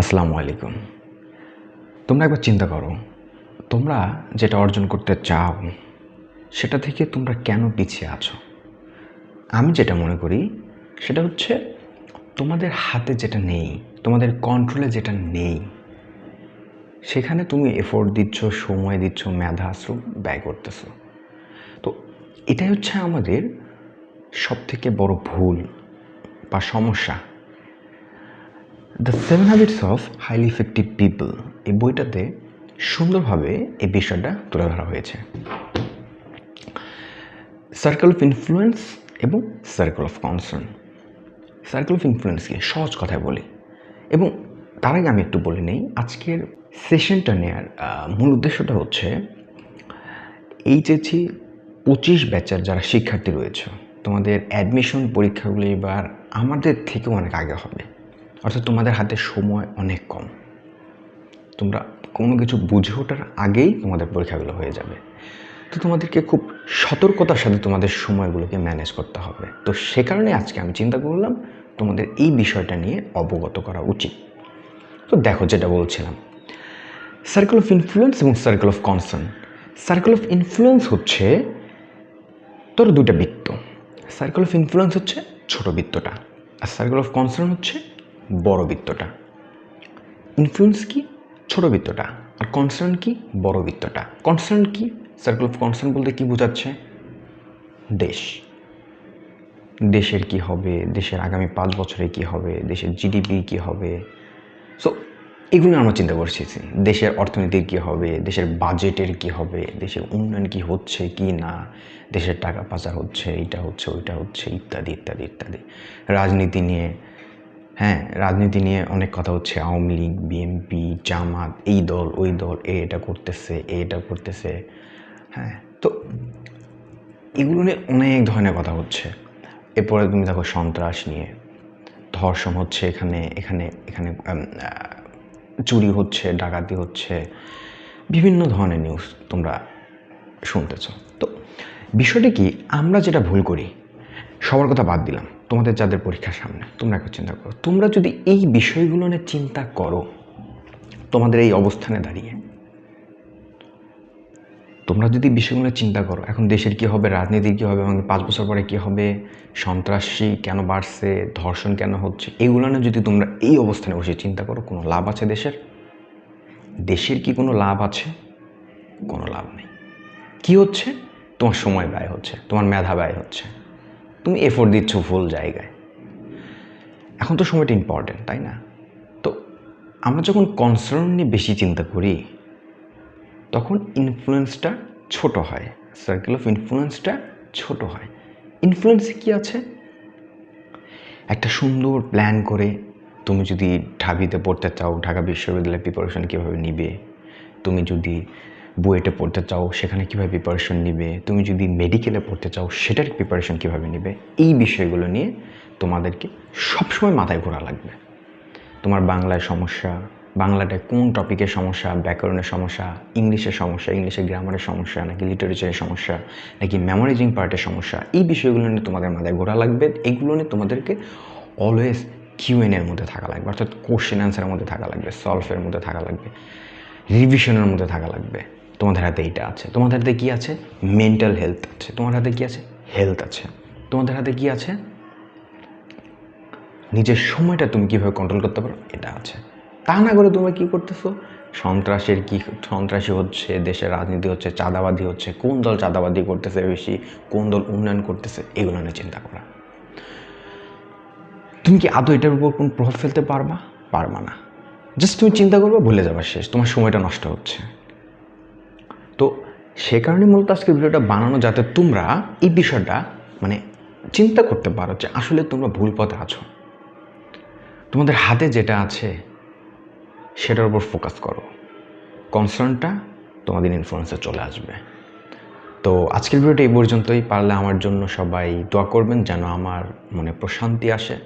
আসসালামু আলাইকুম। তোমরা একবার চিন্তা করো, তোমরা যেটা অর্জন করতে চাও, সেটা থেকে তোমরা কেন পিছিয়ে আছো? আমি যেটা মনে করি, সেটা হচ্ছে তোমাদের হাতে যেটা নেই, তোমাদের কন্ট্রোলে যেটা নেই, সেখানে তুমি এফোর্ট দিচ্ছ, সময় দিচ্ছ, মেধা শ্রম ব্যয় করতেছো। তো এটাই হচ্ছে আমাদের সবথেকে বড় ভুল বা সমস্যা। The seven habits of highly effective people এই বইটাতে সুন্দরভাবে এই বিষয়টা তুলে ধরা হয়েছে। সার্কেল অফ ইনফ্লুয়েন্স এবং circle of concern circle of influence কি সহজ কথায় বলি। এবং তার আগে আমি একটু বলে নেই আজকের সেশনটা নেওয়ার আহ, মূল উদ্দেশ্যটা হচ্ছে এইচএসি পঁচিশ ব্যাচের যারা শিক্ষার্থী রয়েছে তোমাদের অ্যাডমিশন পরীক্ষাগুলো এবার আমাদের থেকেও অনেক আগে হবে। অর্থাৎ তোমাদের হাতে সময় অনেক কম। তোমরা কোনো কিছু বুঝে ওঠার আগেই তোমাদের পরীক্ষাগুলো হয়ে যাবে। তো তোমাদেরকে খুব সতর্কতার সাথে তোমাদের সময়গুলোকে ম্যানেজ করতে হবে। তো সে কারণে আজকে আমি চিন্তা করলাম, তোমাদের এই বিষয়টা নিয়ে অবগত করা উচিত। তো দেখো যেটা বলছিলাম। সার্কেল অফ ইনফ্লুয়েন্স এবং circle of concern circle of influence হচ্ছে তোর দুটা বৃত্ত। সার্কেল অফ ইনফ্লুয়েন্স হচ্ছে ছোট বৃত্তটা। আর সার্কেল অফ কনসার্ন হচ্ছে বড় বৃত্তটা। ইনফ্লুয়েন্স কি? ছোট বৃত্তটা। আর কনসার্ন কি? বড় বৃত্তটা। কনসার্ন কি? সার্কেল অফ কনসার্ন বলতে কি বোঝাচ্ছে? দেশ। দেশের কি হবে? দেশের আগামী পাঁচ বছরে কি হবে? দেশের জিডিপি কি হবে? সো এগুলো আমরা চিন্তা করছি। দেশের অর্থনীতির কি হবে? দেশের বাজেটের কি হবে? দেশের উন্নয়ন কি হচ্ছে কি না? দেশের টাকা পাচার হচ্ছে, এইটা হচ্ছে, ওইটা হচ্ছে, ইত্যাদি ইত্যাদি ইত্যাদি। রাজনীতি নিয়ে হ্যাঁ রাজনীতি নিয়ে অনেক কথা হচ্ছে। আওয়ামী লীগ, বিএনপি, জামাত, এই দল, ওই দল, এ এটা করতেছে, এ এটা করতেছে। হ্যাঁ তো এগুলো নিয়ে অনেক ধরনের কথা হচ্ছে। এরপরে তুমি দেখো সন্ত্রাস নিয়ে। ধর্ষণ হচ্ছে এখানে এখানে এখানে চুরি হচ্ছে, ডাকাতি হচ্ছে। বিভিন্ন ধরনের নিউজ তোমরা শুনতেছ। তো বিষয়টা কি, আমরা যেটা ভুল করি, সবার কথা বাদ দিলাম। তোমাদের যাদের পরীক্ষার সামনে, তোমরা একবার চিন্তা করো। তোমরা যদি এই বিষয়গুলো নিয়ে চিন্তা করো, তোমাদের এই অবস্থানে দাঁড়িয়ে, তোমরা যদি বিষয়গুলো চিন্তা করো, এখন দেশের কি হবে, রাজনীতির কি হবে, এবং পাঁচ বছর পরে কি হবে, সন্ত্রাসী কেন বাড়ছে, ধর্ষণ কেন হচ্ছে, এগুলো নিয়ে যদি তোমরা এই অবস্থানে বসে চিন্তা করো, কোনো লাভ আছে দেশের? দেশের কি কোনো লাভ আছে? কোনো লাভ নেই। কি হচ্ছে? তোমার সময় ব্যয় হচ্ছে, তোমার মেধা ব্যয় হচ্ছে। তুমি এফোর্ট দিচ্ছ ভুল জায়গায়। এখন তো সময়টা ইম্পর্টেন্ট তাই না? তো আমরা যখন কনসার্ন নিয়ে বেশি চিন্তা করি, তখন ইনফ্লুয়েন্সটা ছোট হয়। সার্কেল অফ ইনফ্লুয়েন্সটা ছোট হয়। ইনফ্লুয়েন্সে কি আছে? একটা সুন্দর প্ল্যান করে তুমি যদি ঢাবিতে পড়তে চাও, ঢাকা বিশ্ববিদ্যালয়ে প্রিপারেশন কীভাবে নিবে? তুমি যদি বুয়েটে পড়তে চাও, সেখানে কীভাবে প্রিপারেশন নিবে? তুমি যদি মেডিকেলে পড়তে চাও, সেটার প্রিপারেশন কীভাবে নিবে? এই বিষয়গুলো নিয়ে তোমাদেরকে সবসময় মাথায় ঘোরা লাগবে। তোমার বাংলায় সমস্যা বাংলাটায় কোন টপিকের সমস্যা? ব্যাকরণের সমস্যা, ইংলিশের সমস্যা ইংলিশের গ্রামারের সমস্যা, নাকি লিটারেচারের সমস্যা, নাকি মেমোরাইজিং পার্টের সমস্যা? এই বিষয়গুলো নিয়ে তোমাদের মাথায় ঘোরা লাগবে। এগুলো নিয়ে তোমাদেরকে অলওয়েজ কিউএন এর মধ্যে থাকা লাগবে, অর্থাৎ কোশ্চেন অ্যান্সারের মধ্যে থাকা লাগবে সলভের মধ্যে থাকা লাগবে রিভিশনের মধ্যে থাকা লাগবে। তোমাদের হাতে এইটা আছে। তোমাদের হাতে কি আছে? মেন্টাল হেলথ আছে। তোমার হাতে কি আছে? হেলথ আছে। তোমাদের হাতে কি আছে? নিজের সময়টা তুমি কীভাবে কন্ট্রোল করতে পারো, এটা আছে। তা না করে তোমরা কী করতেছো? সন্ত্রাসের কী, সন্ত্রাসী হচ্ছে, দেশের রাজনীতি হচ্ছে চাঁদাবাদি হচ্ছে, কোন দল চাঁদাবাদি করতেছে বেশি, কোন দল উন্নয়ন করতেছে, এগুলো নিয়ে চিন্তা করা। তুমি কি আদৌ এটার উপর কোনো প্রভাব ফেলতে পারবা? পারবা না। জাস্ট তুমি চিন্তা করবে, ভুলে যাবার শেষ। তোমার সময়টা নষ্ট হচ্ছে। তো সে কারণে মূলত আজকে ভিডিওটা বানানো যাতে তোমরা এই বিষয়টা মানে চিন্তা করতে পারো যে আসলে তোমরা ভুল পথে আছো। তোমাদের হাতে যেটা আছে, সেটার উপর ফোকাস করো। কনসার্নটা তোমাদের ইনফ্লুয়েন্সে চলে আসবে। তো আজকের ভিডিওটা এই পর্যন্তই। পারলে আমার জন্য সবাই দোয়া করবেন যেন আমার মনে প্রশান্তি আসে।